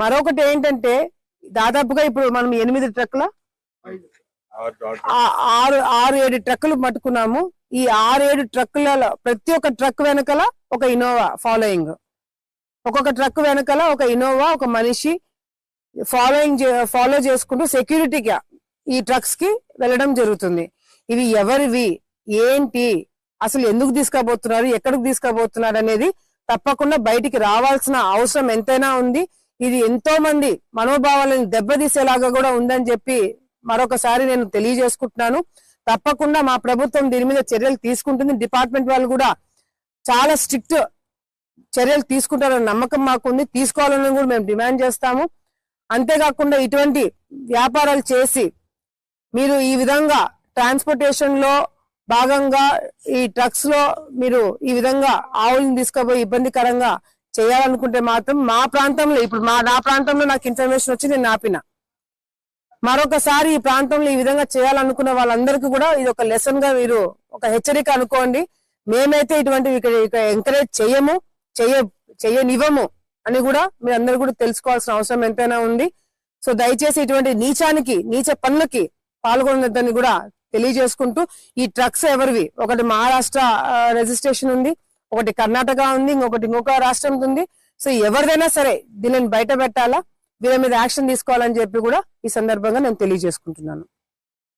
మరొకటి ఏంటంటే దాదాపుగా ఇప్పుడు మనం ఎనిమిది ట్రక్కుల ఆరు ఆరు ఏడు ట్రక్కులు పట్టుకున్నాము. ఈ ఆరు ఏడు ట్రక్కులలో ప్రతి ఒక్క ట్రక్ వెనకాల ఒక ఇన్నోవా ఫాలోయింగ్. ఒక్కొక్క ట్రక్ వెనకాల ఒక ఇన్నోవా ఒక మనిషి ఫాలోయింగ్ ఫాలో చేసుకుంటూ సెక్యూరిటీగా ఈ ట్రక్స్కి వెళ్ళడం జరుగుతుంది. ఇవి ఎవరివి? ఏంటి? అసలు ఎందుకు తీసుకుపోతున్నారు ఎక్కడికి తీసుకుపోతున్నారు అనేది తప్పకుండా బయటికి రావాల్సిన అవసరం ఎంతైనా ఉంది. ఇది ఎంతో మంది మనోభావాలను దెబ్బతీసేలాగా కూడా ఉందని చెప్పి మరొకసారి నేను తెలియజేసుకుంటున్నాను. తప్పకుండా మా ప్రభుత్వం దీని మీద చర్యలు తీసుకుంటుంది. డిపార్ట్మెంట్ వాళ్ళు కూడా చాలా స్ట్రిక్ట్ చర్యలు తీసుకుంటారన్న నమ్మకం మాకుంది. తీసుకోవాలని కూడా మేము డిమాండ్ చేస్తాము. అంతేకాకుండా ఇటువంటి వ్యాపారాలు చేసి మీరు ఈ విధంగా ట్రాన్స్పోర్టేషన్లో భాగంగా ఈ ట్రక్స్లో మీరు ఈ విధంగా ఆవులను తీసుకుపోయి ఇబ్బందికరంగా చేయాలనుకుంటే మాత్రం మా ప్రాంతంలో ఇప్పుడు మా నా ప్రాంతంలో నాకు ఇన్ఫర్మేషన్ వచ్చి నేను ఆపిన. మరొకసారి ఈ ప్రాంతంలో ఈ విధంగా చేయాలనుకున్న వాళ్ళందరికీ కూడా ఇది ఒక లెసన్గా మీరు ఒక హెచ్చరిక అనుకోండి. మేమైతే ఇటువంటివి ఇక్కడ ఇక్కడ ఎంకరేజ్ చేయము చెయ్య చెయ్యనివ్వము అని కూడా మీరు అందరూ కూడా తెలుసుకోవాల్సిన అవసరం ఎంతైనా ఉంది. సో దయచేసి ఇటువంటి నీచానికి నీచ పనులకి పాల్గొనొద్దని కూడా తెలియజేసుకుంటూ ఈ ట్రక్స్ ఎవరివి? ఒకటి మహారాష్ట్ర రిజిస్ట్రేషన్ ఉంది. ఒకటి కర్ణాటక ఉంది ఇంకొకటి ఇంకొక రాష్ట్రం ఉంది. సో ఎవరిదైనా సరే దీనిని బయట పెట్టాలా? వీళ్ళ మీద యాక్షన్ తీసుకోవాలని చెప్పి కూడా ఈ సందర్భంగా నేను తెలియజేసుకుంటున్నాను.